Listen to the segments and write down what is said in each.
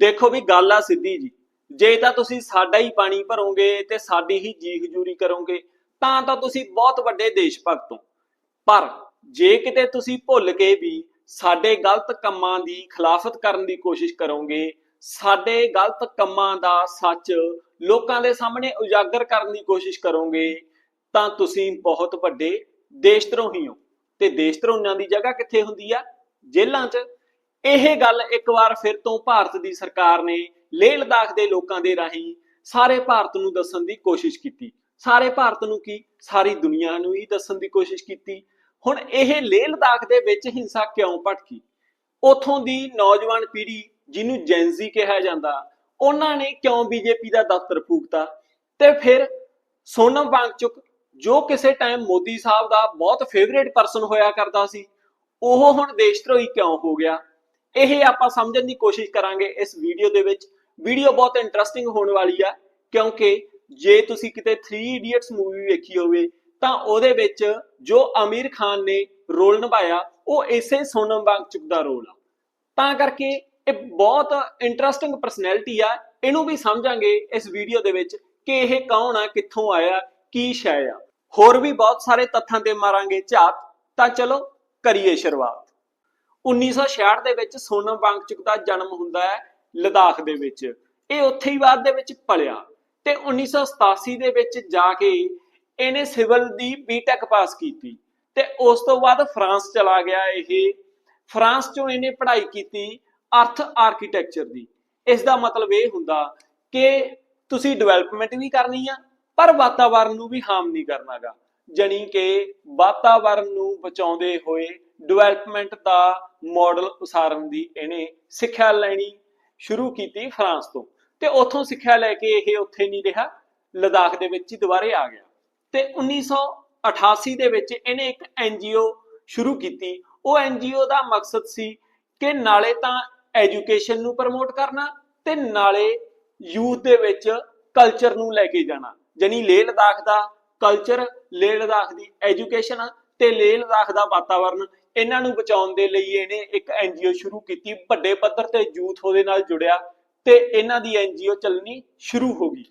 ਦੇਖੋ ਵੀ ਗੱਲ ਆ ਸਿੱਧੀ ਜੀ। ਜੇ ਤਾਂ ਤੁਸੀਂ ਸਾਡਾ ਹੀ ਪਾਣੀ ਭਰੋਗੇ ਤੇ ਸਾਡੀ ਹੀ ਜੀ ਹਜੂਰੀ ਕਰੋਗੇ, ਤਾਂ ਤਾਂ ਤੁਸੀਂ ਬਹੁਤ ਵੱਡੇ ਦੇਸ਼ ਭਗਤ ਹੋ। ਪਰ ਜੇ ਕਿਤੇ ਤੁਸੀਂ ਭੁੱਲ ਕੇ ਵੀ ਸਾਡੇ ਗਲਤ ਕੰਮਾਂ ਦੀ ਖਿਲਾਫਤ ਕਰਨ ਦੀ ਕੋਸ਼ਿਸ਼ ਕਰੋਗੇ, ਸਾਡੇ ਗਲਤ ਕੰਮਾਂ ਦਾ ਸੱਚ ਲੋਕਾਂ ਦੇ ਸਾਹਮਣੇ ਉਜਾਗਰ ਕਰਨ ਦੀ ਕੋਸ਼ਿਸ਼ ਕਰੋਗੇ, ਤਾਂ ਤੁਸੀਂ ਬਹੁਤ ਵੱਡੇ ਦੇਸ਼ ਧਰੋਹੀ ਹੋ। ਤੇ ਦੇਸ਼ ਧਰੋਹੀਆਂ ਦੀ ਜਗ੍ਹਾ ਕਿੱਥੇ ਹੁੰਦੀ ਆ? ਜੇਲ੍ਹਾਂ 'ਚ। ਇਹ ਗੱਲ ਇੱਕ ਵਾਰ ਫਿਰ ਤੋਂ ਭਾਰਤ ਦੀ ਸਰਕਾਰ ਨੇ ਲੇਹ ਲਦਾਖ ਦੇ ਲੋਕਾਂ ਦੇ ਰਾਹੀਂ ਸਾਰੇ ਭਾਰਤ ਨੂੰ ਦੱਸਣ ਦੀ ਕੋਸ਼ਿਸ਼ ਕੀਤੀ। ਸਾਰੇ ਭਾਰਤ ਨੂੰ ਕੀ? ਸਾਰੀ ਦੁਨੀਆ ਨੂੰ ਹੀ ਦੱਸਣ ਦੀ ਕੋਸ਼ਿਸ਼ ਕੀਤੀ। ਹੁਣ ਇਹ ਲੇਹ ਲਦਾਖ ਦੇ ਵਿੱਚ ਹਿੰਸਾ ਕਿਉਂ ਭਟਕੀ? ਉਥੋਂ ਦੀ ਨੌਜਵਾਨ ਪੀੜ੍ਹੀ ਜਿਹਨੂੰ ਜੈਨਜ਼ੀ ਕਿਹਾ ਜਾਂਦਾ, ਉਹਨਾਂ ਨੇ ਕਿਉਂ ਬੀਜੇਪੀ ਦਾ ਦਫ਼ਤਰ ਫੂਕਤਾ? ਤੇ ਫਿਰ ਸੋਨਮ ਵਾਂਗਚੁਕ, ਜੋ ਕਿਸੇ ਟਾਈਮ ਮੋਦੀ ਸਾਹਿਬ ਦਾ ਬਹੁਤ ਫੇਵਰੇਟ ਪਰਸਨ ਹੋਇਆ ਕਰਦਾ ਸੀ, ਉਹ ਹੁਣ ਦੇਸ਼ ਧਰੋਹੀ ਕਿਉਂ ਹੋ ਗਿਆ? ਇਹ ਆਪਾਂ ਸਮਝਣ ਦੀ ਕੋਸ਼ਿਸ਼ ਕਰਾਂਗੇ ਇਸ ਵੀਡੀਓ ਦੇ ਵਿੱਚ। ਵੀਡੀਓ ਬਹੁਤ ਇੰਟਰਸਟਿੰਗ ਹੋਣ ਵਾਲੀ ਆ, ਕਿਉਂਕਿ ਜੇ ਤੁਸੀਂ ਕਿਤੇ 3 ਇਡੀਅਟਸ ਮੂਵੀ ਵੇਖੀ ਹੋਵੇ, ਤਾਂ ਉਹਦੇ ਵਿੱਚ ਜੋ ਅਮੀਰ ਖਾਨ ਨੇ ਰੋਲ ਨਿਭਾਇਆ, ਉਹ ਇਸੇ ਸੋਨਮ ਵਾਂਗਚੁਕ ਦਾ ਰੋਲ ਆ। ਤਾਂ ਕਰਕੇ ਇਹ ਬਹੁਤ ਇੰਟਰਸਟਿੰਗ ਪਰਸਨੈਲਿਟੀ ਆ। ਇਹਨੂੰ ਵੀ ਸਮਝਾਂਗੇ ਇਸ ਵੀਡੀਓ ਦੇ ਵਿੱਚ ਕਿ ਇਹ ਕੌਣ ਆ, ਕਿੱਥੋਂ ਆਇਆ, ਕੀ ਸ਼ੈ ਆ। ਹੋਰ ਵੀ ਬਹੁਤ ਸਾਰੇ ਤੱਥਾਂ ਤੇ ਮਾਰਾਂਗੇ ਝਾਤ। ਤਾਂ ਚਲੋ, ਕਰੀਏ ਸ਼ੁਰੂਆਤ। 1966 ਦੇ ਵਿੱਚ ਸੋਨਮ ਵਾਂਗਚੁਕ ਦਾ ਜਨਮ ਹੁੰਦਾ ਹੈ ਲਦਾਖ ਦੇ ਵਿੱਚ। ਇਹ ਉੱਥੇ ਹੀ ਬਾਅਦ ਦੇ ਵਿੱਚ ਪਲਿਆ ਤੇ 1987 ਦੇ ਵਿੱਚ ਜਾ ਕੇ ਇਹਨੇ ਸਿਵਲ ਦੀ ਬੀਟੈਕ ਪਾਸ ਕੀਤੀ ਤੇ ਉਸ ਤੋਂ ਬਾਅਦ ਫਰਾਂਸ ਚਲਾ ਗਿਆ ਇਹ। ਫਰਾਂਸ ਚੋਂ ਇਹਨੇ ਪੜ੍ਹਾਈ ਕੀਤੀ ਅਰਥ ਆਰਕੀਟੈਕਚਰ ਦੀ। ਇਸ ਦਾ ਮਤਲਬ ਇਹ ਹੁੰਦਾ ਕਿ ਤੁਸੀਂ ਡਿਵੈਲਪਮੈਂਟ ਵੀ ਕਰਨੀ ਆ, ਪਰ ਵਾਤਾਵਰਣ ਨੂੰ ਵੀ ਹਾਰਮ ਨਹੀਂ ਕਰਨਾਗਾ। ਜਣੀ ਕਿ ਵਾਤਾਵਰਣ ਨੂੰ ਬਚਾਉਂਦੇ ਹੋਏ ਡਿਵੈਲਪਮੈਂਟ ਦਾ ਮਾਡਲ ਉਸਾਰਨ ਦੀ ਇਹਨੇ ਸਿੱਖਿਆ ਲੈਣੀ ਸ਼ੁਰੂ ਕੀਤੀ ਫਰਾਂਸ ਤੋਂ। ਤੇ ਉੱਥੋਂ ਸਿੱਖਿਆ ਲੈ ਕੇ ਇਹ ਉੱਥੇ ਨਹੀਂ ਰਿਹਾ, ਲਦਾਖ ਦੇ ਵਿੱਚ ਹੀ ਦੁਬਾਰੇ ਆ ਗਿਆ। ਤੇ 1988 ਦੇ ਵਿੱਚ ਇਹਨੇ ਇੱਕ ਐਨਜੀਓ ਸ਼ੁਰੂ ਕੀਤੀ। ਉਹ ਐਨਜੀਓ ਦਾ ਮਕਸਦ ਸੀ ਕਿ ਨਾਲੇ ਤਾਂ ਐਜੂਕੇਸ਼ਨ ਨੂੰ ਪ੍ਰਮੋਟ ਕਰਨਾ ਤੇ ਨਾਲੇ ਯੂਥ ਦੇ ਵਿੱਚ ਕਲਚਰ ਨੂੰ ਲੈ ਕੇ ਜਾਣਾ। ਜਾਨੀ ਲੇਹ ਲਦਾਖ ਦਾ ਕਲਚਰ ਲੇਹ ਲਦਾਖ ਦੀ ਐਜੂਕੇਸ਼ਨ ਤੇ ਲੇਹ ਲਦਾਖ ਦਾ ਵਾਤਾਵਰਣ ਇਹਨਾਂ ਨੂੰ ਬਚਾਉਣ ਦੇ ਲਈ ਇਹਨੇ ਇੱਕ ਐਨਜੀਓ ਸ਼ੁਰੂ ਕੀਤੀ, ਵੱਡੇ ਪੱਧਰ ਤੇ ਯੂਥ ਉਹਦੇ ਨਾਲ ਜੁੜਿਆ ਤੇ ਇਹਨਾਂ ਦੀ ਐਨਜੀਓ ਚੱਲਣੀ ਸ਼ੁਰੂ ਹੋ ਗਈ।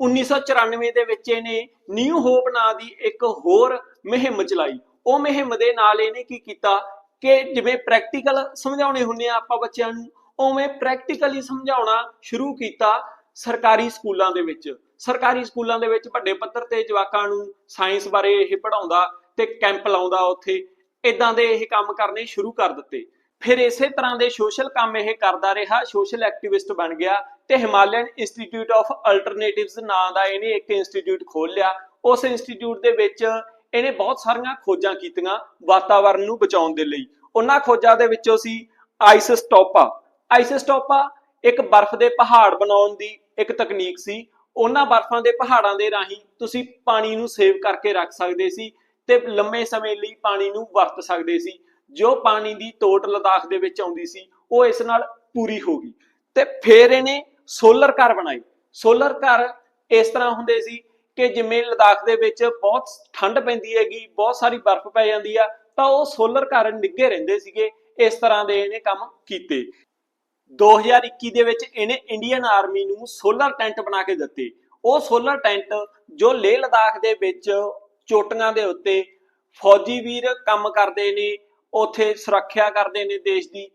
1994 ਦੇ ਵਿੱਚ ਇਹਨੇ ਨਿਊ ਹੋਪ ਨਾਂ ਦੀ ਇੱਕ ਹੋਰ ਮੁਹਿੰਮ ਚਲਾਈ। ਉਹ ਮੁਹਿੰਮ ਦੇ ਨਾਲ ਇਹਨੇ ਕੀ ਕੀਤਾ ਕਿ ਜਿਵੇਂ ਪ੍ਰੈਕਟੀਕਲ ਸਮਝਾਉਣੇ ਹੁੰਦੇ ਆ ਆਪਾਂ ਬੱਚਿਆਂ ਨੂੰ, ਉਵੇਂ ਪ੍ਰੈਕਟੀਕਲੀ ਸਮਝਾਉਣਾ ਸ਼ੁਰੂ ਕੀਤਾ ਸਰਕਾਰੀ ਸਕੂਲਾਂ ਦੇ ਵਿੱਚ। ਸਰਕਾਰੀ ਸਕੂਲਾਂ ਦੇ ਵਿੱਚ ਵੱਡੇ ਪੱਧਰ ਤੇ ਜਵਾਕਾਂ ਨੂੰ ਸਾਇੰਸ ਬਾਰੇ ਇਹ ਪੜਾਉਂਦਾ ਤੇ ਕੈਂਪ ਲਾਉਂਦਾ ਉੱਥੇ। ਇਦਾਂ ਦੇ ਇਹ ਕੰਮ ਕਰਨੇ ਸ਼ੁਰੂ ਕਰ ਦਿੱਤੇ। ਫਿਰ ਇਸੇ ਤਰ੍ਹਾਂ ਦੇ ਸੋਸ਼ਲ ਕੰਮ ਇਹ ਕਰਦਾ ਰਿਹਾ ਸੋਸ਼ਲ ਐਕਟਿਵਿਸਟ ਬਣ ਗਿਆ ਤੇ ਹਿਮਾਲਯਨ ਇੰਸਟੀਚਿਊਟ ਆਫ ਅਲਟਰਨੇਟਿਵਸ ਨਾਂ ਦਾ ਇਹਨੇ ਇੱਕ ਇੰਸਟੀਚਿਊਟ ਖੋਲ ਲਿਆ। ਉਸ ਇੰਸਟੀਚਿਊਟ ਦੇ ਵਿੱਚ ਇਹਨੇ ਬਹੁਤ ਸਾਰੀਆਂ ਖੋਜਾਂ ਕੀਤੀਆਂ ਵਾਤਾਵਰਣ ਨੂੰ ਬਚਾਉਣ ਦੇ ਲਈ। ਉਹਨਾਂ ਖੋਜਾਂ ਦੇ ਵਿੱਚੋਂ ਸੀ ਆਈਸਸਟੋਪਾ ਆਈਸਸਟੋਪਾ ਇੱਕ ਬਰਫ਼ ਦੇ ਪਹਾੜ ਬਣਾਉਣ ਦੀ ਇੱਕ ਤਕਨੀਕ ਸੀ। ਉਹਨਾਂ ਬਰਫ਼ਾਂ ਦੇ ਪਹਾੜਾਂ ਦੇ ਰਾਹੀਂ ਤੁਸੀਂ ਪਾਣੀ ਨੂੰ ਸੇਵ ਕਰਕੇ ਰੱਖ ਸਕਦੇ ਸੀ। ਤੇ ਲੰਮੇ ਸਮੇਂ ਲਈ ਪਾਣੀ ਨੂੰ ਵਰਤ ਸਕਦੇ ਸੀ। ਜੋ ਪਾਣੀ ਦੀ ਤੋਟ ਲਦਾਖ ਦੇ ਵਿੱਚ ਆਉਂਦੀ ਸੀ, ਉਹ ਇਸ ਨਾਲ ਪੂਰੀ ਹੋ ਗਈ। ਤੇ ਫਿਰ ਇਹਨੇ ਸੋਲਰ ਘਰ ਬਣਾਏ। ਸੋਲਰ ਘਰ ਇਸ ਤਰ੍ਹਾਂ ਹੁੰਦੇ ਸੀ ਕਿ ਜਿਵੇਂ ਲਦਾਖ ਦੇ ਵਿੱਚ ਬਹੁਤ ਠੰਡ ਪੈਂਦੀ ਹੈਗੀ, ਬਹੁਤ ਸਾਰੀ ਬਰਫ਼ ਪੈ ਜਾਂਦੀ ਆ, ਤਾਂ ਉਹ ਸੋਲਰ ਘਰ ਨਿੱਗੇ ਰਹਿੰਦੇ ਸੀਗੇ। ਇਸ ਤਰ੍ਹਾਂ ਦੇ ਇਹਨੇ ਕੰਮ ਕੀਤੇ। 2021 ਦੇ ਵਿੱਚ ਇਹਨੇ ਇੰਡੀਅਨ ਆਰਮੀ ਨੂੰ ਸੋਲਰ ਟੈਂਟ ਬਣਾ ਕੇ ਦਿੱਤੇ। ਉਹ ਸੋਲਰ ਟੈਂਟ ਜੋ ਲੇਹ ਲਦਾਖ ਦੇ ਵਿੱਚ ਚੋਟੀਆਂ ਦੇ ਉੱਤੇ ਫੌਜੀ ਵੀਰ ਕੰਮ ਕਰਦੇ ਨੇ, ਉਥੇ ਸੁਰੱਖਿਆ ਕਰਦੇ ਨੇ ਦੇਸ਼ ਦੀ।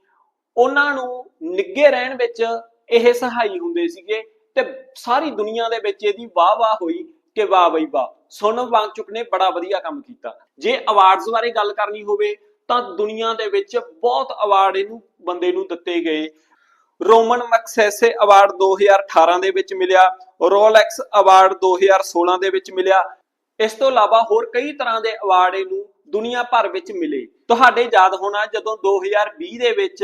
ਉਹਨਾਂ ਨੂੰ ਨਿੱਗੇ ਰਹਿਣ ਵਿੱਚ ਇਹ ਸਹਾਈ ਹੁੰਦੇ ਸੀਗੇ ਤੇ ਸਾਰੀ ਦੁਨੀਆ ਦੇ ਵਿੱਚ ਇਹਦੀ ਵਾਹ ਵਾਹ ਹੋਈ ਕਿ ਵਾਹ ਬਈ ਵਾਹ। ਸੋਨਮ ਵਾਂਗਚੁਕ ਨੇ ਬੜਾ ਵਧੀਆ ਕੰਮ ਕੀਤਾ। ਜੇ ਅਵਾਰਡਸ ਬਾਰੇ ਗੱਲ ਕਰਨੀ ਹੋਵੇ ਤਾਂ ਦੁਨੀਆ ਦੇ ਵਿੱਚ ਬਹੁਤ ਅਵਾਰਡ ਇਹਨੂੰ ਬੰਦੇ ਨੂੰ ਦਿੱਤੇ ਗਏ। ਰੋਮਨ ਮੈਕਸੈਸੇ ਅਵਾਰਡ 2018 ਦੇ ਵਿੱਚ ਮਿਲਿਆ, ਰੋਲੈਕਸ ਅਵਾਰਡ 2016 ਦੇ ਵਿੱਚ ਮਿਲਿਆ ਇਸ ਤੋਂ ਇਲਾਵਾ ਹੋਰ ਕਈ ਤਰ੍ਹਾਂ ਦੇ ਅਵਾਰਡ ਇਹਨੂੰ ਦੁਨੀਆ ਭਰ ਵਿੱਚ ਮਿਲੇ। ਤੁਹਾਡੇ ਯਾਦ ਹੋਣਾ ਜਦੋਂ 2020 ਦੇ ਵਿੱਚ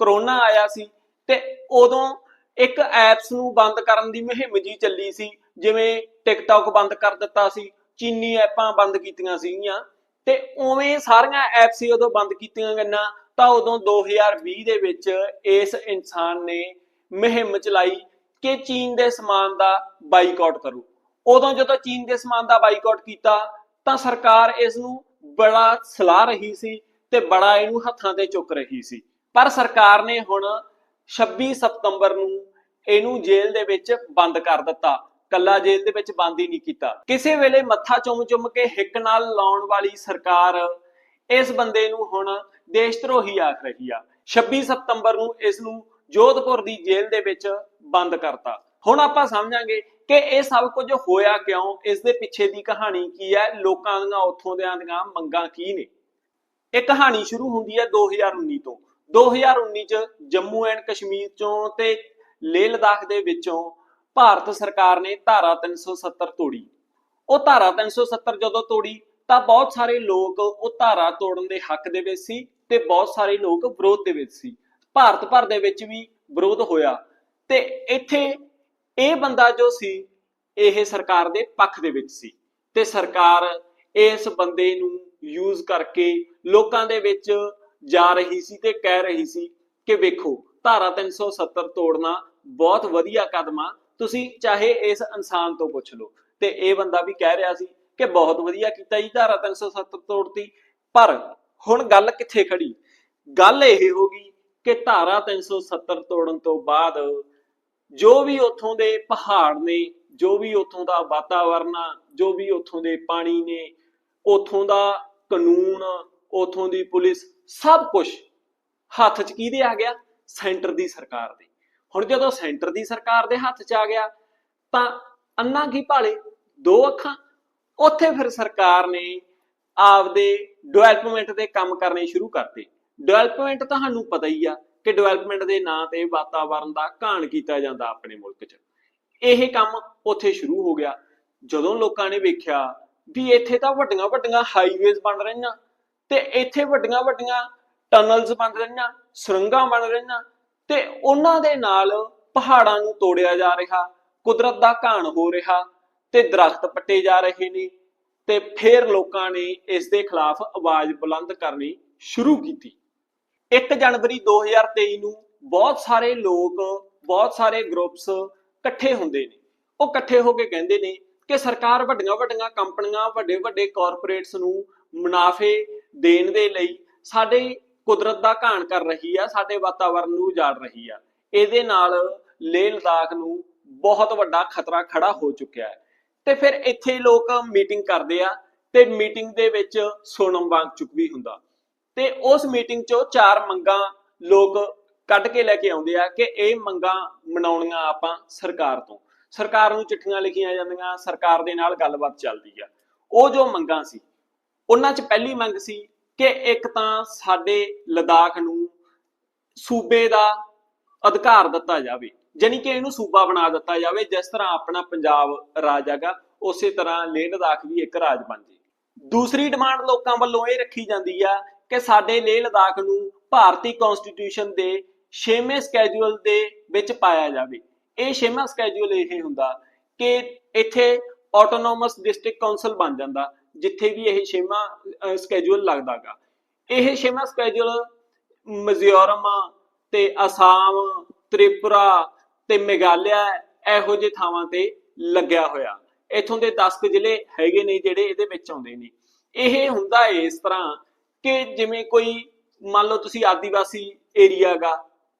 ਕਰੋਨਾ ਆਇਆ ਸੀ ਤੇ ਉਦੋਂ ਇੱਕ ਐਪਸ ਨੂੰ ਬੰਦ ਕਰਨ ਦੀ ਮੁਹਿੰਮ ਜੀ ਚੱਲੀ ਸੀ, ਜਿਵੇਂ ਟਿਕਟੌਕ ਬੰਦ ਕਰ ਦਿੱਤਾ ਸੀ, ਚੀਨੀ ਐਪਾਂ ਬੰਦ ਕੀਤੀਆਂ ਸੀਗੀਆਂ ਤੇ ਉਵੇਂ ਸਾਰੀਆਂ ਐਪਸ ਹੀ ਉਦੋਂ ਬੰਦ ਕੀਤੀਆਂ ਗਈਆਂ, ਤਾਂ ਉਦੋਂ 2020 ਦੇ ਵਿੱਚ ਇਸ ਇਨਸਾਨ ਨੇ ਮੁਹਿੰਮ ਚਲਾਈ ਕਿ ਚੀਨ ਦੇ ਸਮਾਨ ਦਾ ਬਾਈਕਾਟ ਕਰੋ। ਉਦੋਂ ਜਦੋਂ ਚੀਨ ਦੇ ਸਮਾਨ ਦਾ ਬਾਈਕਾਟ ਕੀਤਾ, ਤਾਂ ਸਰਕਾਰ ਇਸ ਨੂੰ ਬੜਾ ਸਲਾਹ ਰਹੀ ਸੀ ਤੇ ਬੜਾ ਇਹਨੂੰ ਹੱਥਾਂ ਤੇ ਚੁੱਕ ਰਹੀ ਸੀ। ਪਰ ਸਰਕਾਰ ਨੇ ਹੁਣ 26 ਸਤੰਬਰ ਨੂੰ ਇਹਨੂੰ ਜੇਲ੍ਹ ਦੇ ਵਿੱਚ ਬੰਦ ਕਰ ਦਿੱਤਾ। ਕੱਲਾ ਜੇਲ੍ਹ ਦੇ ਵਿੱਚ ਬੰਦ ਹੀ ਨਹੀਂ ਕੀਤਾ। ਕਿਸੇ ਵੇਲੇ ਮੱਥਾ ਚੁੰਮ-ਚੁੰਮ ਕੇ ਹਿੱਕ ਨਾਲ ਲਾਉਣ ਵਾਲੀ ਸਰਕਾਰ ਇਸ ਬੰਦੇ ਨੂੰ ਹੁਣ ਦੇਸ਼ ਧਰੋਹੀ ਆਖ ਰਹੀ ਆ। 26 ਸਤੰਬਰ ਨੂੰ ਇਸ ਨੂੰ ਜੋਧਪੁਰ ਦੀ ਜੇਲ੍ਹ ਦੇ ਵਿੱਚ ਬੰਦ ਕਰਤਾ। ਹੁਣ ਆਪਾਂ ਸਮਝਾਂਗੇ ਕਿ ਇਹ ਸਭ ਕੁਝ ਹੋਇਆ ਕਿਉਂ? ਇਸ ਦੇ ਪਿੱਛੇ ਦੀ ਕਹਾਣੀ ਕੀ ਹੈ? ਲੋਕਾਂ ਦੀਆਂ ਉੱਥੋਂ ਦਿਆਂ ਦੀਆਂ ਮੰਗਾਂ ਕੀ ਨੇ? ਇਹ ਕਹਾਣੀ ਸ਼ੁਰੂ ਹੁੰਦੀ ਹੈ 2019 ਤੋਂ। 2019 ਚ ਜੰਮੂ ਐਂਡ ਕਸ਼ਮੀਰ ਚੋਂ ਤੇ ਲੇਹ ਲਦਾਖ ਦੇ ਵਿੱਚੋਂ ਭਾਰਤ ਸਰਕਾਰ ਨੇ ਧਾਰਾ 370 ਤੋੜੀ। ਉਹ ਧਾਰਾ 370 ਜਦੋਂ ਤੋੜੀ, ਤਾਂ ਬਹੁਤ ਸਾਰੇ ਲੋਕ ਉਹ ਧਾਰਾ ਤੋੜਨ ਦੇ ਹੱਕ ਦੇ ਵਿੱਚ ਸੀ ਤੇ ਬਹੁਤ ਸਾਰੇ ਲੋਕ ਵਿਰੋਧ ਦੇ ਵਿੱਚ ਸੀ। ਭਾਰਤ ਭਰ ਦੇ ਵਿੱਚ ਵੀ ਵਿਰੋਧ ਹੋਇਆ। ਤੇ ਇੱਥੇ ਇਹ ਬੰਦਾ ਜੋ ਸੀ, ਇਹ ਸਰਕਾਰ ਦੇ ਪੱਖ ਦੇ ਵਿੱਚ ਸੀ ਤੇ ਸਰਕਾਰ ਇਸ ਬੰਦੇ ਨੂੰ ਯੂਜ਼ ਕਰਕੇ ਲੋਕਾਂ ਦੇ ਵਿੱਚ ਜਾ ਰਹੀ ਸੀ ਤੇ ਕਹਿ ਰਹੀ ਸੀ ਕਿ ਵੇਖੋ, ਧਾਰਾ 370 ਤੋੜਨਾ ਬਹੁਤ ਵਧੀਆ ਕਦਮ ਆ। ਤੁਸੀਂ ਚਾਹੇ ਇਸ ਇਨਸਾਨ ਤੋਂ ਪੁੱਛ ਲਓ। ਤੇ ਇਹ ਬੰਦਾ ਵੀ ਕਹਿ ਰਿਹਾ ਸੀ ਕਿ ਬਹੁਤ ਵਧੀਆ ਕੀਤਾ ਜੀ, ਧਾਰਾ 370 ਤੋੜਤੀ। ਪਰ ਹੁਣ ਗੱਲ ਕਿੱਥੇ ਖੜੀ? ਗੱਲ ਇਹ ਹੋ ਗਈ ਕਿ ਧਾਰਾ 370 ਤੋੜਨ ਤੋਂ ਬਾਅਦ ਜੋ ਵੀ ਉੱਥੋਂ ਦੇ ਪਹਾੜ ਨੇ, ਜੋ ਵੀ ਉੱਥੋਂ ਦਾ ਵਾਤਾਵਰਨ ਆ, ਜੋ ਵੀ ਉੱਥੋਂ ਦੇ ਪਾਣੀ ਨੇ, ਉੱਥੋਂ ਦਾ ਕਾਨੂੰਨ, ਉੱਥੋਂ ਦੀ ਪੁਲਿਸ, ਸਭ ਕੁਝ ਹੱਥ 'ਚ ਕਿਹਦੇ ਆ ਗਿਆ? ਸੈਂਟਰ ਦੀ ਸਰਕਾਰ ਦੇ। ਹੁਣ ਜਦੋਂ ਸੈਂਟਰ ਦੀ ਸਰਕਾਰ ਦੇ ਹੱਥ 'ਚ ਆ ਗਿਆ, ਤਾਂ ਅੰਨਾ ਕੀ ਭਾਲੇ? ਦੋ ਅੱਖਾਂ। ਉੱਥੇ ਫਿਰ ਸਰਕਾਰ ਨੇ ਆਪਦੇ ਡਿਵੈਲਪਮੈਂਟ ਦੇ ਕੰਮ ਕਰਨੇ ਸ਼ੁਰੂ ਕਰਤੇ ਡਿਵੈਲਪਮੈਂਟ ਤੁਹਾਨੂੰ ਪਤਾ ਹੀ ਆ ਕਿ ਡਿਵੈਲਪਮੈਂਟ ਦੇ ਨਾਂ ਤੇ ਵਾਤਾਵਰਣ ਦਾ ਘਾਣ ਕੀਤਾ ਜਾਂਦਾ ਆਪਣੇ ਮੁਲਕ 'ਚ। ਇਹ ਕੰਮ ਉੱਥੇ ਸ਼ੁਰੂ ਹੋ ਗਿਆ। ਜਦੋਂ ਲੋਕਾਂ ਨੇ ਵੇਖਿਆ ਵੀ ਇੱਥੇ ਤਾਂ ਵੱਡੀਆਂ ਵੱਡੀਆਂ ਹਾਈਵੇਜ਼ ਬਣ ਰਹੀਆਂ ਤੇ ਇੱਥੇ ਵੱਡੀਆਂ ਵੱਡੀਆਂ ਟਨਲਸ ਬਣ ਰਹੀਆਂ, ਸੁਰੰਗਾਂ ਬਣ ਰਹੀਆਂ ਤੇ ਉਹਨਾਂ ਦੇ ਨਾਲ ਪਹਾੜਾਂ ਨੂੰ ਤੋੜਿਆ ਜਾ ਰਿਹਾ, ਕੁਦਰਤ ਦਾ ਘਾਣ ਹੋ ਰਿਹਾ ਤੇ ਦਰਖਤ ਪੱਟੇ ਜਾ ਰਹੇ ਨੇ ਤੇ ਫਿਰ ਲੋਕਾਂ ਨੇ ਇਸ ਦੇ ਖਿਲਾਫ ਆਵਾਜ਼ ਬੁਲੰਦ ਕਰਨੀ ਸ਼ੁਰੂ ਕੀਤੀ। 1 ਜਨਵਰੀ 2023 ਨੂੰ ਬਹੁਤ ਸਾਰੇ ਲੋਕ, ਬਹੁਤ ਸਾਰੇ ਗਰੁੱਪਸ ਇਕੱਠੇ ਹੁੰਦੇ ਨੇ। ਉਹ ਇਕੱਠੇ ਹੋ ਕੇ ਕਹਿੰਦੇ ਨੇ ਕਿ ਸਰਕਾਰ ਵੱਡੀਆਂ ਵੱਡੀਆਂ ਕੰਪਨੀਆਂ, ਵੱਡੇ ਵੱਡੇ ਕਾਰਪੋਰੇਟਸ ਨੂੰ ਮੁਨਾਫੇ ਦੇਣ ਦੇ ਲਈ ਸਾਡੇ ਕੁਦਰਤ ਦਾ ਘਾਣ ਕਰ ਰਹੀ ਆ, ਸਾਡੇ ਵਾਤਾਵਰਣ ਨੂੰ ਉਜਾੜ ਰਹੀ ਆ। ਇਹਦੇ ਨਾਲ ਲੇਹ ਲਦਾਖ ਨੂੰ ਬਹੁਤ ਵੱਡਾ ਖਤਰਾ ਖੜਾ ਹੋ ਚੁੱਕਿਆ ਹੈ। ਤੇ ਫਿਰ ਇੱਥੇ ਲੋਕ ਮੀਟਿੰਗ ਕਰਦੇ ਆ ਤੇ ਮੀਟਿੰਗ ਦੇ ਵਿੱਚ ਸੋਨਮ ਵਾਂਗਚੁਕ ਵੀ ਹੁੰਦਾ। ਤੇ ਉਸ ਮੀਟਿੰਗ 'ਚੋਂ ਚਾਰ ਮੰਗਾਂ ਲੋਕ ਕੱਢ ਕੇ ਲੈ ਕੇ ਆਉਂਦੇ ਆ ਕਿ ਇਹ ਮੰਗਾਂ ਮਨਾਉਣੀਆਂ ਆਪਾਂ ਸਰਕਾਰ ਤੋਂ। ਸਰਕਾਰ ਨੂੰ ਚਿੱਠੀਆਂ ਲਿਖੀਆਂ ਜਾਂਦੀਆਂ, ਸਰਕਾਰ ਦੇ ਨਾਲ ਗੱਲਬਾਤ ਚੱਲਦੀ ਆ। ਉਹ ਜੋ ਮੰਗਾਂ ਸੀ, ਉਹਨਾਂ 'ਚ ਪਹਿਲੀ ਮੰਗ ਸੀ ਕਿ ਇੱਕ ਤਾਂ ਸਾਡੇ ਲਦਾਖ ਨੂੰ ਸੂਬੇ ਦਾ ਅਧਿਕਾਰ ਦਿੱਤਾ ਜਾਵੇ, ਜਾਣੀ ਕਿ ਇਹਨੂੰ ਸੂਬਾ ਬਣਾ ਦਿੱਤਾ ਜਾਵੇ, ਜਿਸ ਤਰ੍ਹਾਂ ਆਪਣਾ ਪੰਜਾਬ ਰਾਜ ਹੈਗਾ, ਉਸੇ ਤਰ੍ਹਾਂ ਲੇਹ ਲਦਾਖ ਵੀ ਇੱਕ ਰਾਜ ਬਣ ਜੇ। ਦੂਸਰੀ ਡਿਮਾਂਡ ਲੋਕਾਂ ਵੱਲੋਂ ਇਹ ਰੱਖੀ ਜਾਂਦੀ ਆ ਕਿ ਸਾਡੇ ਲੇਹ ਲਦਾਖ ਨੂੰ ਭਾਰਤੀ ਕਨਸਟੀਟਿਊਸ਼ਨ ਦੇ 6ਵੇਂ ਸਕੇਜੂਲ ਦੇ ਵਿੱਚ ਪਾਇਆ ਜਾਵੇ। ਇਹ 6ਵਾਂ ਸਕੇਜੂਲ ਇਹ ਹੁੰਦਾ ਕਿ ਇੱਥੇ ਆਟੋਨੋਮਸ ਡਿਸਟ੍ਰਿਕਟ ਕਾਉਂਸਲ ਬਣ ਜਾਂਦਾ, ਜਿੱਥੇ ਵੀ ਇਹ 6ਵਾਂ ਸਕੇਜੂਲ ਲੱਗਦਾਗਾ। ਇਹ 6ਵਾਂ ਸਕੇਜੂਲ ਮਿਜ਼ੋਰਮ ਤੇ ਅਸਾਮ, ਤ੍ਰਿਪੁਰਾ ਤੇ ਮੇਘਾਲਿਆ ਇਹੋ ਜਿਹੇ ਥਾਵਾਂ ਤੇ ਲੱਗਿਆ ਹੋਇਆ। ਇਥੋਂ ਦੇ 10 ਕੁ ਜ਼ਿਲ੍ਹੇ ਹੈਗੇ ਨੇ ਜਿਹੜੇ ਇਹਦੇ ਵਿੱਚ ਆਉਂਦੇ ਨੇ। ਇਹ ਹੁੰਦਾ ਇਸ ਤਰ੍ਹਾਂ ਕਿ ਜਿਵੇਂ ਕੋਈ ਮੰਨ ਲਓ ਤੁਸੀਂ ਆਦੀਵਾਸੀ ਏਰੀਆ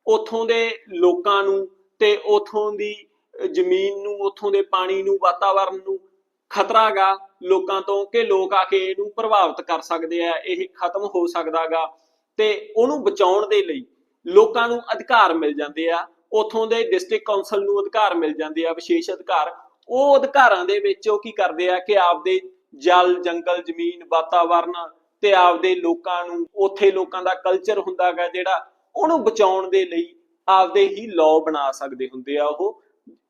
ਉਥੋਂ ਦੇ ਲੋਕਾਂ ਨੂੰ ਤੇ ਉਥੋਂ ਦੀ ਜ਼ਮੀਨ ਨੂੰ, ਉਥੋਂ ਦੇ ਪਾਣੀ ਨੂੰ ਵਾਤਾਵਰਣ ਨੂੰ ਖਤਰਾ ਲੋਕਾਂ ਤੋਂ ਕਿ ਲੋਕ ਆ ਕੇ ਇਹਨੂੰ ਪ੍ਰਭਾਵਿਤ ਕਰ ਸਕਦੇ ਆ, ਇਹ ਖਤਮ ਹੋ ਸਕਦਾਗਾ ਤੇ ਉਹਨੂੰ ਬਚਾਉਣ ਦੇ ਲਈ ਲੋਕਾਂ ਨੂੰ ਅਧਿਕਾਰ ਮਿਲ ਜਾਂਦੇ ਆ, ਉਥੋਂ ਦੇ ਡਿਸਟ੍ਰਿਕਟ ਕੌਂਸਲ ਨੂੰ ਅਧਿਕਾਰ ਮਿਲ ਜਾਂਦੇ ਆ, ਵਿਸ਼ੇਸ਼ ਅਧਿਕਾਰ। ਉਹ ਅਧਿਕਾਰਾਂ ਦੇ ਵਿੱਚ ਉਹ ਕੀ ਕਰਦੇ ਆ ਕਿ ਆਪਦੇ ਜਲ, ਜੰਗਲ, ਜ਼ਮੀਨ, ਵਾਤਾਵਰਨ ਤੇ ਆਪਦੇ ਲੋਕਾਂ ਨੂੰ ਉੱਥੇ ਲੋਕਾਂ ਦਾ ਕਲਚਰ ਹੁੰਦਾਗਾ ਜਿਹੜਾ ਉਹਨੂੰ ਬਚਾਉਣ ਦੇ ਲਈ ਆਪਦੇ ਹੀ ਲਾਅ ਬਣਾ ਸਕਦੇ ਹੁੰਦੇ ਆ ਉਹ।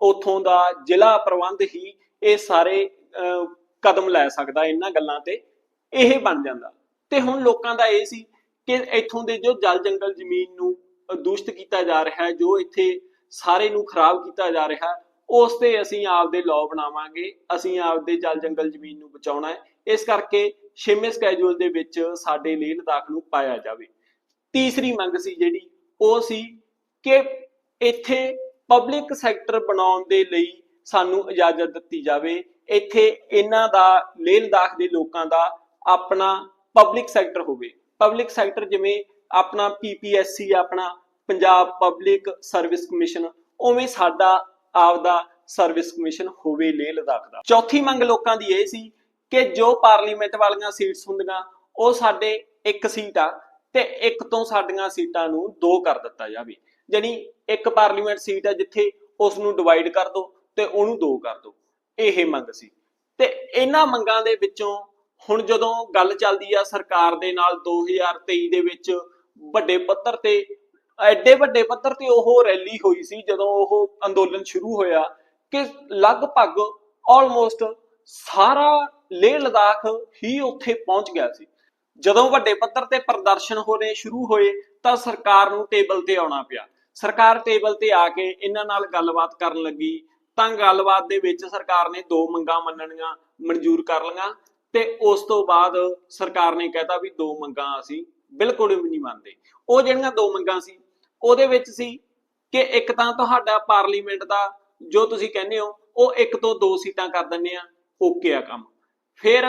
ਉਥੋਂ ਦਾ ਜ਼ਿਲ੍ਹਾ ਪ੍ਰਬੰਧ ਹੀ ਇਹ ਸਾਰੇ ਕਦਮ ਲੈ ਸਕਦਾ ਇਹਨਾਂ ਗੱਲਾਂ ਤੇ। ਇਹ ਬਣ ਜਾਂਦਾ। ਤੇ ਹੁਣ ਲੋਕਾਂ ਦਾ ਇਹ ਸੀ ਕਿ ਇੱਥੋਂ ਦੇ ਜੋ ਜਲ ਜੰਗਲ ਜ਼ਮੀਨ ਨੂੰ ਅਹ, ਦੂਸ਼ਿਤ ਕੀਤਾ ਜਾ ਰਿਹਾ ਹੈ ਜੋ ਇੱਥੇ ਸਾਰੇ ਨੂੰ ਖਰਾਬ ਕੀਤਾ ਜਾ ਰਿਹਾ ਉਸ ਤੇ ਅਸੀਂ ਆਪਦੇ ਲਾਅ ਬਣਾਵਾਂਗੇ। ਅਸੀਂ ਆਪਦੇ ਜਲ ਜੰਗਲ ਜ਼ਮੀਨ ਨੂੰ ਬਚਾਉਣਾ ਹੈ। ਇਸ ਕਰਕੇ ਛੇਵੇਂ ਸਕੇਜੂਲ ਦੇ ਵਿੱਚ ਸਾਡੇ ਲੇਹ ਲਦਾਖ ਨੂੰ ਪਾਇਆ ਜਾਵੇ। ਤੀਸਰੀ ਮੰਗ ਸੀ ਜਿਹੜੀ, ਉਹ ਸੀ ਕਿ ਇੱਥੇ ਪਬਲਿਕ ਸੈਕਟਰ ਬਣਾਉਣ ਦੇ ਲਈ ਸਾਨੂੰ ਇਜਾਜ਼ਤ ਦਿੱਤੀ ਜਾਵੇ। ਇੱਥੇ ਇਹਨਾਂ ਦਾ, ਲੇਹ ਲਦਾਖ ਦੇ ਲੋਕਾਂ ਦਾ ਆਪਣਾ ਪਬਲਿਕ ਸੈਕਟਰ ਹੋਵੇ। ਪਬਲਿਕ ਸੈਕਟਰ ਜਿਵੇਂ ਆਪਣਾ ਪੀਪੀਐਸਸੀ ਆਪਣਾ ਪੰਜਾਬ ਪਬਲਿਕ ਸਰਵਿਸ ਕਮਿਸ਼ਨ ਉਵੇਂ ਸਾਡਾ ਆਪਦਾ ਸਰਵਿਸ ਕਮਿਸ਼ਨ ਹੋਵੇ ਲੇਹ ਲਦਾਖ ਦਾ। ਚੌਥੀ ਮੰਗ ਲੋਕਾਂ ਦੀ ਇਹ ਸੀ ਕਿ ਜੋ ਪਾਰਲੀਮੈਂਟ ਵਾਲੀਆਂ ਸੀਟਸ ਹੁੰਦੀਆਂ, ਉਹ ਸਾਡੇ ਇੱਕ ਸੀਟ ਆ ਤੇ ਇੱਕ ਤੋਂ ਸਾਡੀਆਂ ਸੀਟਾਂ ਨੂੰ ਦੋ ਕਰ ਦਿੱਤਾ ਜਾਵੇ। ਜਾਣੀ ਇੱਕ ਪਾਰਲੀਮੈਂਟ ਸੀਟ ਆ ਜਿੱਥੇ ਉਸ ਨੂੰ ਡਿਵਾਈਡ ਕਰ ਦਿਓ ਤੇ ਉਹਨੂੰ ਦੋ ਕਰ ਦਿਓ ਇਹ ਮੰਗ ਸੀ। ਤੇ ਇਹਨਾਂ ਮੰਗਾਂ ਦੇ ਵਿੱਚੋਂ ਹੁਣ ਜਦੋਂ ਗੱਲ ਚੱਲਦੀ ਆ ਸਰਕਾਰ ਦੇ ਨਾਲ 2023 ਦੇ ਵਿੱਚ ਵੱਡੇ ਪੱਧਰ ਤੇ, ਐਡੇ ਵੱਡੇ ਪੱਧਰ ਤੇ ਉਹ ਰੈਲੀ ਹੋਈ ਸੀ ਜਦੋਂ ਉਹ ਅੰਦੋਲਨ ਸ਼ੁਰੂ ਹੋਇਆ ਕਿ ਲਗਭਗ ਆਲਮੋਸਟ ਸਾਰਾ ਲੇਹ ਲਦਾਖ ਹੀ ਉੱਥੇ ਪਹੁੰਚ ਗਿਆ ਸੀ। ਜਦੋਂ ਵੱਡੇ ਪੱਧਰ ਤੇ ਪ੍ਰਦਰਸ਼ਨ ਹੋਣੇ ਸ਼ੁਰੂ ਹੋਏ, ਤਾਂ ਸਰਕਾਰ ਨੂੰ ਟੇਬਲ ਤੇ ਆਉਣਾ ਪਿਆ। ਸਰਕਾਰ ਟੇਬਲ ਤੇ ਆ ਕੇ ਇਹਨਾਂ ਨਾਲ ਗੱਲਬਾਤ ਕਰਨ ਲੱਗੀ। ਤਾਂ ਗੱਲਬਾਤ ਦੇ ਵਿੱਚ ਸਰਕਾਰ ਨੇ ਦੋ ਮੰਗਾਂ ਮੰਨਣੀਆਂ ਮਨਜ਼ੂਰ ਕਰ ਲਈਆਂ ਤੇ ਉਸ ਤੋਂ ਬਾਅਦ ਸਰਕਾਰ ਨੇ ਕਹਿਤਾ ਵੀ ਦੋ ਮੰਗਾਂ ਅਸੀਂ ਬਿਲਕੁਲ ਵੀ ਨਹੀਂ ਮੰਨਦੇ। ਉਹ ਜਿਹੜੀਆਂ ਦੋ ਮੰਗਾਂ ਸੀ, ਉਹਦੇ ਵਿੱਚ ਸੀ ਕਿ ਇੱਕ ਤਾਂ ਤੁਹਾਡਾ ਪਾਰਲੀਮੈਂਟ ਦਾ ਜੋ ਤੁਸੀਂ ਕਹਿੰਦੇ ਹੋ, ਉਹ ਇੱਕ ਤੋਂ ਦੋ ਸੀਟਾਂ ਕਰ ਦਿੰਨੇ ਆ, ਓਕੇ ਆ ਕੰਮ। ਫਿਰ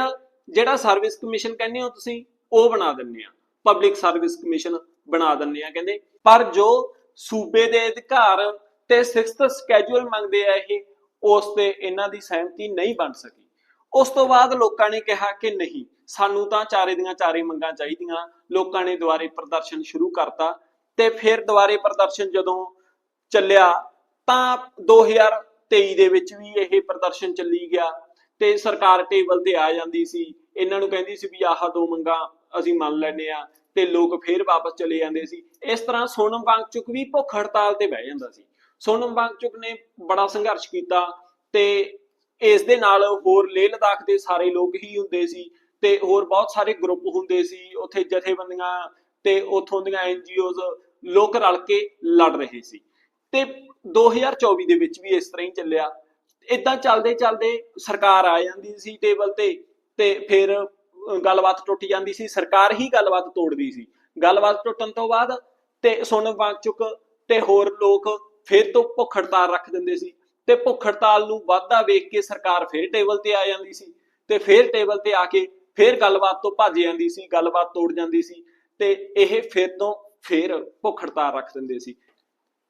ਜਿਹੜਾ ਸਰਵਿਸ ਕਮਿਸ਼ਨ ਕਹਿੰਦੇ ਹੋ ਤੁਸੀਂ, ਉਹ ਬਣਾ ਦਿੰਨੇ ਆ ਪਬਲਿਕ ਸਰਵਿਸ ਕਮਿਸ਼ਨ ਬਣਾ ਦਿੰਨੇ ਆ ਕਹਿੰਦੇ। ਪਰ ਜੋ ਸੂਬੇ ਦੇ ਅਧਿਕਾਰ ਤੇ 6th ਸਕੇਜੂਲ ਮੰਗਦੇ ਆ ਇਹ, ਉਸ ਤੇ ਇਹਨਾਂ ਦੀ ਸਹਿਮਤੀ ਨਹੀਂ ਬਣ ਸਕੀ। ਉਸ ਤੋਂ ਬਾਅਦ ਲੋਕਾਂ ਨੇ ਕਿਹਾ ਕਿ ਨਹੀਂ, ਸਾਨੂੰ ਤਾਂ ਚਾਰੇ ਦੀਆਂ ਚਾਰੇ ਮੰਗਾਂ ਚਾਹੀਦੀਆਂ। ਲੋਕਾਂ ਨੇ ਦੁਬਾਰੇ ਪ੍ਰਦਰਸ਼ਨ ਸ਼ੁਰੂ ਕਰਤਾ ਤੇ ਫਿਰ ਦੁਬਾਰੇ ਪ੍ਰਦਰਸ਼ਨ ਜਦੋਂ ਚੱਲਿਆ, ਤਾਂ 2023 ਦੇ ਵਿੱਚ ਵੀ ਇਹ ਪ੍ਰਦਰਸ਼ਨ ਚੱਲੀ ਗਿਆ। ਤੇ ਸਰਕਾਰ ਟੇਬਲ ਤੇ ਆ ਜਾਂਦੀ ਸੀ। ਇਹਨਾਂ ਨੂੰ ਕਹਿੰਦੀ ਸੀ ਵੀ ਆਹ ਦੋ ਮੰਗਾਂ ਅਸੀਂ ਮੰਨ ਲੈਨੇ ਆ ਤੇ ਲੋਕ ਫੇਰ ਵਾਪਸ ਚਲੇ ਜਾਂਦੇ ਸੀ। ਇਸ ਤਰ੍ਹਾਂ ਸੋਨਮ ਵਾਂਗਚੁਕ ਵੀ ਭੁੱਖ ਹੜਤਾਲ ਤੇ ਬਹਿ ਜਾਂਦਾ ਸੀ। ਸੋਨਮ ਵਾਂਗਚੁਕ ਨੇ ਬੜਾ ਸੰਘਰਸ਼ ਕੀਤਾ ਤੇ ਇਸ ਦੇ ਨਾਲ ਹੋਰ ਲੇਹ ਲਦਾਖ ਦੇ ਸਾਰੇ ਲੋਕ ਹੀ ਹੁੰਦੇ ਸੀ ਤੇ ਹੋਰ ਬਹੁਤ ਸਾਰੇ ਗਰੁੱਪ ਹੁੰਦੇ ਸੀ। ਉੱਥੇ ਜਥੇਬੰਦੀਆਂ ਤੇ ਉਥੋਂ ਦੀਆਂ ਐਨਜੀਓਜ਼ ਲੋਕ ਰਲ ਕੇ ਲੜ ਰਹੇ ਸੀ। ਤੇ 2024 ਦੇ ਵਿੱਚ ਵੀ ਇਸ ਤਰ੍ਹਾਂ ਹੀ ਚੱਲਿਆ। ਇਦਾਂ ਚੱਲਦੇ ਚੱਲਦੇ ਸਰਕਾਰ ਆ ਜਾਂਦੀ ਸੀ ਟੇਬਲ ਤੇ ਤੇ ਫਿਰ ਗੱਲਬਾਤ ਟੁੱਟ ਜਾਂਦੀ ਸੀ, ਸਰਕਾਰ ਹੀ ਗੱਲਬਾਤ ਤੋੜਦੀ ਸੀ। ਗੱਲਬਾਤ ਟੁੱਟਣ ਤੋਂ ਬਾਅਦ ਤੇ ਸੋਨਮ ਵਾਂਗਚੁਕ ਤੇ ਹੋਰ ਲੋਕ ਫਿਰ ਤੋਂ ਭੁੱਖ ਹੜਤਾਲ ਰੱਖ ਦਿੰਦੇ ਸੀ ਤੇ ਭੁੱਖ ਹੜਤਾਲ ਨੂੰ ਵਾਧਾ ਵੇਖ ਕੇ ਸਰਕਾਰ ਫਿਰ ਟੇਬਲ ਤੇ ਆ ਜਾਂਦੀ ਸੀ ਤੇ ਫਿਰ ਟੇਬਲ ਤੇ ਆ ਕੇ ਫਿਰ ਗੱਲਬਾਤ ਤੋਂ ਭੱਜ ਜਾਂਦੀ ਸੀ, ਗੱਲਬਾਤ ਤੋੜ ਜਾਂਦੀ ਸੀ ਤੇ ਇਹ ਫਿਰ ਤੋਂ ਫਿਰ ਭੁੱਖ ਹੜਤਾਲ ਰੱਖ ਦਿੰਦੇ ਸੀ।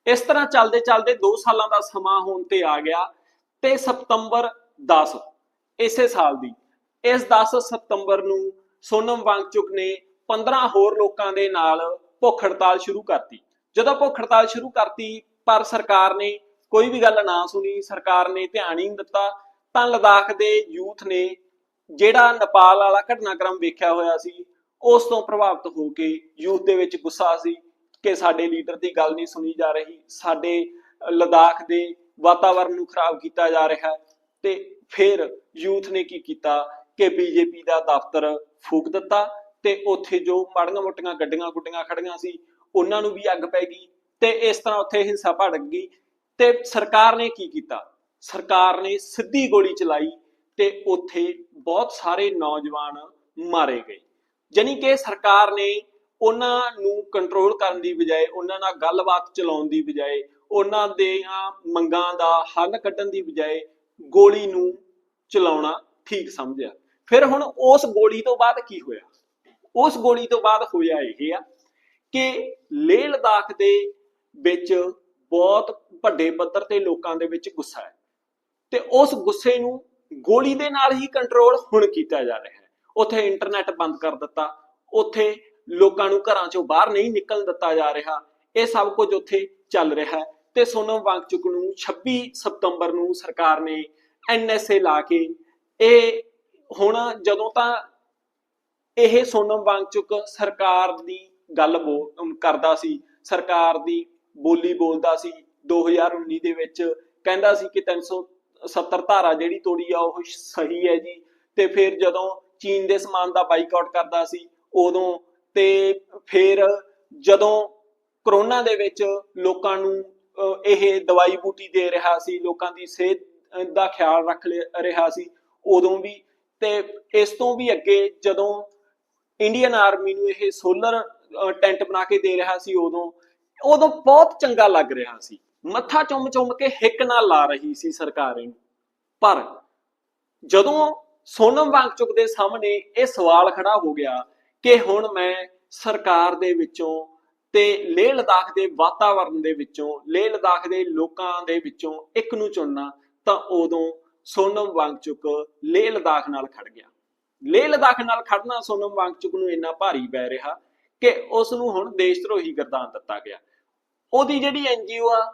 ਇਸ ਤਰ੍ਹਾਂ ਚੱਲਦੇ ਚੱਲਦੇ 2 ਸਾਲਾਂ ਦਾ ਸਮਾਂ ਹੋਣ ਤੇ ਆ ਗਿਆ ਤੇ ਸਤੰਬਰ 10 ਇਸੇ ਸਾਲ ਦੀ। ਇਸ 10 ਸਤੰਬਰ ਨੂੰ ਸੋਨਮ ਵਾਂਗਚੁਕ ਨੇ 15 ਹੋਰ ਲੋਕਾਂ ਦੇ ਨਾਲ ਭੁੱਖ ਹੜਤਾਲ ਸ਼ੁਰੂ ਕਰਤੀ। ਜਦੋਂ ਭੁੱਖ ਹੜਤਾਲ ਸ਼ੁਰੂ ਕਰਤੀ, ਪਰ ਸਰਕਾਰ ਨੇ ਕੋਈ ਵੀ ਗੱਲ ਨਾ ਸੁਣੀ, ਸਰਕਾਰ ਨੇ ਧਿਆਨ ਹੀ ਨਹੀਂ ਦਿੱਤਾ, ਤਾਂ ਲਦਾਖ ਦੇ ਯੂਥ ਨੇ ਜਿਹੜਾ ਨੇਪਾਲ ਵਾਲਾ ਘਟਨਾਕ੍ਰਮ ਵੇਖਿਆ ਹੋਇਆ ਸੀ, ਉਸ ਤੋਂ ਪ੍ਰਭਾਵਿਤ ਹੋ ਕੇ ਯੂਥ ਦੇ ਵਿੱਚ ਗੁੱਸਾ ਸੀ ਕਿ ਸਾਡੇ ਲੀਡਰ ਦੀ ਗੱਲ ਨਹੀਂ ਸੁਣੀ ਜਾ ਰਹੀ, ਸਾਡੇ ਲਦਾਖ ਦੇ ਵਾਤਾਵਰਣ ਨੂੰ ਖਰਾਬ ਕੀਤਾ ਜਾ ਰਿਹਾ ਹੈ ਤੇ ਫਿਰ ਯੂਥ ਨੇ ਕੀ ਕੀਤਾ ਕਿ ਬੀਜੇਪੀ ਦਾ ਦਫ਼ਤਰ ਫੂਕ ਦਿੱਤਾ ਤੇ ਉੱਥੇ ਜੋ ਮਾੜੀਆਂ ਮੋਟੀਆਂ ਗੱਡੀਆਂ ਗੁੱਡੀਆਂ ਖੜੀਆਂ ਸੀ, ਉਹਨਾਂ ਨੂੰ ਵੀ ਅੱਗ ਪੈ ਗਈ ਤੇ ਇਸ ਤਰ੍ਹਾਂ ਉੱਥੇ ਹਿੰਸਾ ਭੜਕ ਗਈ ਤੇ ਸਰਕਾਰ ਨੇ ਕੀ ਕੀਤਾ? ਸਰਕਾਰ ਨੇ ਸਿੱਧੀ ਗੋਲੀ ਚਲਾਈ ਤੇ ਉੱਥੇ ਬਹੁਤ ਸਾਰੇ ਨੌਜਵਾਨ ਮਾਰੇ ਗਏ। ਜਾਣੀ ਕਿ ਸਰਕਾਰ ਨੇ ਉਹਨਾਂ ਨੂੰ ਕੰਟਰੋਲ ਕਰਨ ਦੀ ਬਜਾਏ, ਉਹਨਾਂ ਨਾਲ ਗੱਲਬਾਤ ਚਲਾਉਣ ਦੀ ਬਜਾਏ, ਉਹਨਾਂ ਦੇ ਮੰਗਾਂ ਦਾ ਹੱਲ ਕੱਢਣ ਦੀ ਬਜਾਏ ਗੋਲੀ ਨੂੰ ਚਲਾਉਣਾ ਠੀਕ ਸਮਝਿਆ। ਫਿਰ ਹੁਣ ਉਸ ਗੋਲੀ ਤੋਂ ਬਾਅਦ ਕੀ ਹੋਇਆ? ਉਸ ਗੋਲੀ ਤੋਂ ਬਾਅਦ ਹੋਇਆ ਇਹ ਆ ਕਿ ਲੇਹ ਲਦਾਖ ਦੇ ਵਿੱਚ ਬਹੁਤ ਵੱਡੇ ਪੱਧਰ ਤੇ ਲੋਕਾਂ ਦੇ ਵਿੱਚ ਗੁੱਸਾ ਹੈ ਤੇ ਉਸ ਗੁੱਸੇ ਨੂੰ ਗੋਲੀ ਦੇ ਨਾਲ ਹੀ ਕੰਟਰੋਲ ਹੁਣ ਕੀਤਾ ਜਾ ਰਿਹਾ ਹੈ। ਉੱਥੇ ਇੰਟਰਨੈਟ ਬੰਦ ਕਰ ਦਿੱਤਾ, ਉੱਥੇ ਲੋਕਾਂ ਨੂੰ ਘਰਾਂ ਚੋਂ ਬਾਹਰ ਨਹੀਂ ਨਿਕਲਣ ਦਿੱਤਾ ਜਾ ਰਿਹਾ। ਇਹ ਸਭ ਕੁਝ ਉੱਥੇ ਚੱਲ ਰਿਹਾ ਹੈ। ਤੇ ਸੋਨਮ ਵਾਂਗਚੁਕ ਨੂੰ 26 ਸਤੰਬਰ ਨੂੰ ਸਰਕਾਰ ਨੇ ਐਨਐਸਏ ਲਾ ਕੇ ਇਹ ਹੁਣ ਜਦੋਂ ਤਾਂ ਇਹ ਸੋਨਮ ਵਾਂਗਚੁਕ ਸਰਕਾਰ ਦੀ ਗੱਲ ਬੋ- ਕਰਦਾ ਸੀ, ਸਰਕਾਰ ਦੀ ਬੋਲੀ ਬੋਲਦਾ ਸੀ 2019 ਦੇ ਵਿੱਚ ਕਹਿੰਦਾ ਸੀ ਕਿ 370 ਧਾਰਾ ਜਿਹੜੀ ਤੋੜੀ ਆ ਉਹ ਸਹੀ ਹੈ ਜੀ। ਤੇ ਫਿਰ ਜਦੋਂ ਚੀਨ ਦੇ ਸਮਾਨ ਦਾ ਬਾਈਕਾਟ ਕਰਦਾ ਸੀ, ਉਦੋਂ ਤੇ ਫਿਰ ਜਦੋਂ ਕਰੋਨਾ ਦੇ ਵਿੱਚ ਲੋਕਾਂ ਨੂੰ ਇਹ ਦਵਾਈ ਬੂਟੀ ਦੇ ਰਿਹਾ ਸੀ, ਲੋਕਾਂ ਦੀ ਸਿਹਤ ਦਾ ਖਿਆਲ ਰੱਖ ਰਿਹਾ ਸੀ, ਉਦੋਂ ਵੀ ਤੇ ਇਸ ਤੋਂ ਵੀ ਅੱਗੇ ਜਦੋਂ ਇੰਡੀਅਨ ਆਰਮੀ ਨੂੰ ਇਹ ਸੋਲਰ ਟੈਂਟ ਬਣਾ ਕੇ ਦੇ ਰਿਹਾ ਸੀ ਉਦੋਂ ਉਦੋਂ ਬਹੁਤ ਚੰਗਾ ਲੱਗ ਰਿਹਾ ਸੀ। ਮੱਥਾ ਚੁੰਮ ਚੁੰਮ ਕੇ ਹਿੱਕ ਨਾਲ ਲਾ ਰਹੀ ਸੀ ਸਰਕਾਰ ਇਹਨੂੰ। ਪਰ ਜਦੋਂ ਸੋਨਮ ਵਾਂਗਚੁਕ ਦੇ ਸਾਹਮਣੇ ਇਹ ਸਵਾਲ ਖੜਾ ਹੋ ਗਿਆ ਕਿ ਹੁਣ ਮੈਂ ਸਰਕਾਰ ਦੇ ਵਿੱਚੋਂ ਤੇ ਲੇਹ ਲਦਾਖ ਦੇ ਵਾਤਾਵਰਣ ਦੇ ਵਿੱਚੋਂ, ਲੇਹ ਲਦਾਖ ਦੇ ਲੋਕਾਂ ਦੇ ਵਿੱਚੋਂ ਇੱਕ ਨੂੰ ਚੁਣਨਾ, ਤਾਂ ਉਦੋਂ ਸੋਨਮ ਵਾਂਗਚੁਕ ਲੇਹ ਲਦਾਖ ਨਾਲ ਖੜ ਗਿਆ। ਲੇਹ ਲਦਾਖ ਨਾਲ ਖੜਨਾ ਸੋਨਮ ਵਾਂਗਚੁਕ ਨੂੰ ਇੰਨਾ ਭਾਰੀ ਪੈ ਰਿਹਾ ਕਿ ਉਸ ਨੂੰ ਹੁਣ ਦੇਸ਼ ਧਰੋਹੀ ਗਰਦਾਨ ਦਿੱਤਾ ਗਿਆ। ਉਹਦੀ ਜਿਹੜੀ ਐਨਜੀਓ ਆ,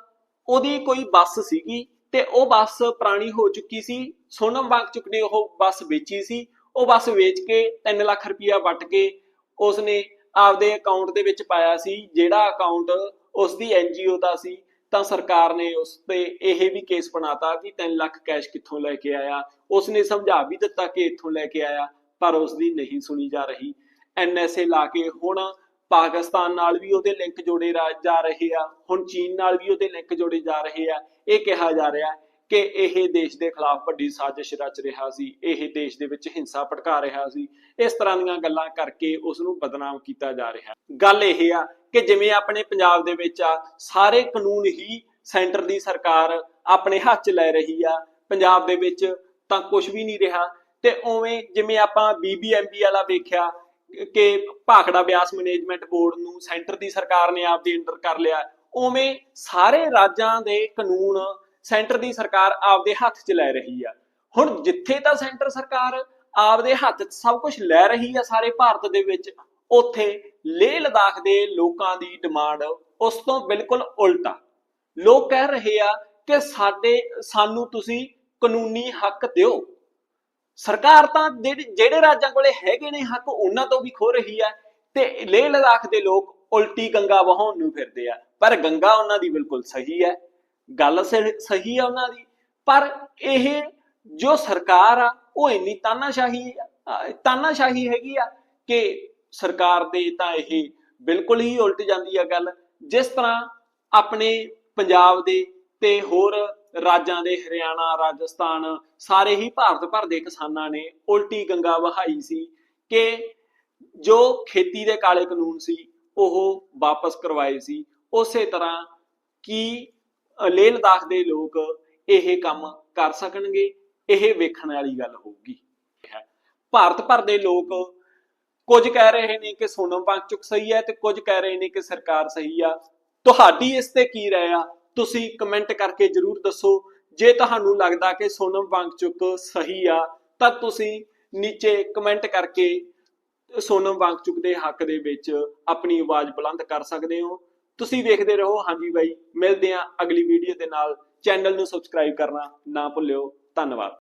ਉਹਦੀ ਕੋਈ ਬੱਸ ਸੀਗੀ ਤੇ ਉਹ ਬੱਸ ਪੁਰਾਣੀ ਹੋ ਚੁੱਕੀ ਸੀ। ਸੋਨਮ ਵਾਂਗਚੁਕ ਨੇ ਉਹ ਬੱਸ ਵੇਚੀ ਸੀ। ਉਹ ਬੱਸ ਵੇਚ ਕੇ 3 ਲੱਖ ਰੁਪਇਆ ਵੱਟ ਕੇ ਉਸਨੇ ਆਪਦੇ ਅਕਾਊਂਟ ਦੇ ਵਿੱਚ ਪਾਇਆ ਸੀ, ਜਿਹੜਾ ਅਕਾਊਂਟ ਉਸ ਦੀ ਐਨਜੀਓ ਦਾ ਸੀ, ਤਾਂ ਸਰਕਾਰ ਨੇ ਉਸ ਤੇ ਇਹ ਵੀ ਕੇਸ ਬਣਾਤਾ ਕਿ 3 ਲੱਖ ਕੈਸ਼ ਕਿੱਥੋਂ ਲੈ ਕੇ ਆਇਆ। ਉਸਨੇ ਸਮਝਾ ਵੀ ਦਿੱਤਾ ਕਿ ਇੱਥੋਂ ਲੈ ਕੇ ਆਇਆ, ਪਰ ਉਸ ਦੀ ਨਹੀਂ ਸੁਣੀ ਜਾ ਰਹੀ। ਐਨਐਸਏ ਲਾ ਕੇ ਹੁਣ ਪਾਕਿਸਤਾਨ ਨਾਲ ਵੀ ਉਹਦੇ ਲਿੰਕ ਜੋੜੇ ਰਾ- ਜਾ ਰਹੇ ਆ, ਹੁਣ ਚੀਨ ਨਾਲ ਵੀ ਉਹਦੇ ਲਿੰਕ ਜੋੜੇ ਜਾ ਰਹੇ ਆ, ਇਹ ਕਿਹਾ ਜਾ ਰਿਹਾ ਕਿ ਇਹ ਦੇਸ਼ ਦੇ ਖਿਲਾਫ ਵੱਡੀ ਸਾਜ਼ਿਸ਼ ਰਚ ਰਿਹਾ ਸੀ, ਇਹ ਦੇਸ਼ ਦੇ ਵਿੱਚ ਹਿੰਸਾ ਭੜਕਾ ਰਿਹਾ ਸੀ, ਇਸ ਤਰ੍ਹਾਂ ਦੀਆਂ ਗੱਲਾਂ ਕਰਕੇ ਉਸ ਨੂੰ ਬਦਨਾਮ ਕੀਤਾ ਜਾ ਰਿਹਾ ਗੱਲ ਇਹ ਆ ਕਿ ਜਿਵੇਂ ਆਪਣੇ ਪੰਜਾਬ ਦੇ ਵਿੱਚ ਆ, ਸਾਰੇ ਕਾਨੂੰਨ ਹੀ ਸੈਂਟਰ ਦੀ ਸਰਕਾਰ ਆਪਣੇ ਹੱਥ 'ਚ ਲੈ ਰਹੀ ਆ, ਪੰਜਾਬ ਦੇ ਵਿੱਚ ਤਾਂ ਕੁਝ ਵੀ ਨਹੀਂ ਰਿਹਾ ਤੇ ਉਵੇਂ ਜਿਵੇਂ ਆਪਾਂ ਬੀਬੀਐਮਬੀ ਵਾਲਾ ਵੇਖਿਆ ਕਿ ਭਾਖੜਾ ਬਿਆਸ ਮੈਨੇਜਮੈਂਟ ਬੋਰਡ ਨੂੰ ਸੈਂਟਰ ਦੀ ਸਰਕਾਰ ਨੇ ਆਪਦੇ ਅੰਡਰ ਕਰ ਲਿਆ, ਉਵੇਂ ਸਾਰੇ ਰਾਜਾਂ ਦੇ ਕਾਨੂੰਨ ਸੈਂਟਰ ਦੀ ਸਰਕਾਰ ਆਪਦੇ ਹੱਥ 'ਚ ਲੈ ਰਹੀ ਆ। ਹੁਣ ਜਿੱਥੇ ਤਾਂ ਸੈਂਟਰ ਸਰਕਾਰ ਆਪਦੇ ਹੱਥ 'ਚ ਸਭ ਕੁਝ ਲੈ ਰਹੀ ਆ ਸਾਰੇ ਭਾਰਤ ਦੇ ਵਿੱਚ, ਉੱਥੇ ਲੇਹ ਲਦਾਖ ਦੇ ਲੋਕਾਂ ਦੀ ਡਿਮਾਂਡ ਉਸ ਤੋਂ ਬਿਲਕੁਲ ਉਲਟਾ ਲੋਕ ਕਹਿ ਰਹੇ ਆ ਕਿ ਸਾਡੇ, ਸਾਨੂੰ ਤੁਸੀਂ ਕਾਨੂੰਨੀ ਹੱਕ ਦਿਓ। ਸਰਕਾਰ ਤਾਂ ਜਿਹੜੇ ਜਿਹੜੇ ਰਾਜਾਂ ਕੋਲੇ ਹੈਗੇ ਨੇ ਹੱਕ, ਉਹਨਾਂ ਤੋਂ ਵੀ ਖੋ ਰਹੀ ਹੈ ਤੇ ਲੇਹ ਲਦਾਖ ਦੇ ਲੋਕ ਉਲਟੀ ਗੰਗਾ ਵਹਾਉਣ ਨੂੰ ਫਿਰਦੇ ਆ। ਪਰ ਗੰਗਾ ਉਹਨਾਂ ਦੀ ਬਿਲਕੁਲ ਸਹੀ ਹੈ। ਗੱਲ ਸ- ਸਹੀ ਆ ਉਹਨਾਂ ਦੀ, ਪਰ ਇਹ ਜੋ ਸਰਕਾਰ ਆ, ਉਹ ਇੰਨੀ ਤਾਨਾਸ਼ਾਹੀ ਤਾਨਾਸ਼ਾਹੀ ਹੈਗੀ ਆ ਕਿ ਸਰਕਾਰ ਦੇ ਤਾਂ ਇਹ ਬਿਲਕੁਲ ਹੀ ਉਲਟ ਜਾਂਦੀ ਆ ਗੱਲ। ਜਿਸ ਤਰ੍ਹਾਂ ਆਪਣੇ ਪੰਜਾਬ ਦੇ ਤੇ ਹੋਰ ਰਾਜਾਂ ਦੇ, ਹਰਿਆਣਾ, ਰਾਜਸਥਾਨ, ਸਾਰੇ ਹੀ ਭਾਰਤ ਭਰ ਦੇ ਕਿਸਾਨਾਂ ਨੇ ਉਲਟੀ ਗੰਗਾ ਵਹਾਈ ਸੀ ਕਿ ਜੋ ਖੇਤੀ ਦੇ ਕਾਲੇ ਕਾਨੂੰਨ ਸੀ, ਉਹ ਵਾਪਸ ਕਰਵਾਏ ਸੀ। ਉਸੇ ਤਰ੍ਹਾਂ ਕੀ ਲੇਹ ਲਦਾਖ ਦੇ ਲੋਕ ਇਹ ਕੰਮ ਕਰ ਸਕਣਗੇ, ਇਹ ਵੇਖਣ ਵਾਲੀ ਗੱਲ ਹੋਊਗੀ। ਹੈ। ਭਾਰਤ ਭਰ ਦੇ ਲੋਕ ਕੁਝ ਕਹਿ ਰਹੇ ਨੇ ਕਿ ਸੋਨਮ ਵਾਂਗਚੁਕ ਸਹੀ ਹੈ ਤੇ ਕੁਝ ਕਹਿ ਰਹੇ ਨੇ ਕਿ ਸਰਕਾਰ ਸਹੀ ਆ। ਤੁਹਾਡੀ ਇਸ ਤੇ ਕੀ ਰਾਏ ਆ? ਤੁਸੀਂ ਕਮੈਂਟ ਕਰਕੇ ਜਰੂਰ ਦੱਸੋ। ਜੇ ਤੁਹਾਨੂੰ ਲੱਗਦਾ ਕਿ ਸੋਨਮ ਵਾਂਗਚੁਕ ਸਹੀ ਆ, ਤਾਂ ਤੁਸੀਂ ਨੀਚੇ ਕਮੈਂਟ ਕਰਕੇ ਸੋਨਮ ਵਾਂਗਚੁਕ ਦੇ ਹੱਕ ਦੇ ਵਿੱਚ ਆਪਣੀ ਆਵਾਜ਼ ਬੁਲੰਦ ਕਰ ਸਕਦੇ ਹੋ। ਤੁਸੀਂ ਵੇਖਦੇ ਰਹੋ। ਹਾਂਜੀ ਬਾਈ, ਮਿਲਦੇ ਹਾਂ ਅਗਲੀ ਵੀਡੀਓ ਦੇ ਨਾਲ। ਚੈਨਲ ਨੂੰ ਸਬਸਕ੍ਰਾਈਬ ਕਰਨਾ ਨਾ ਭੁੱਲਿਓ। ਧੰਨਵਾਦ।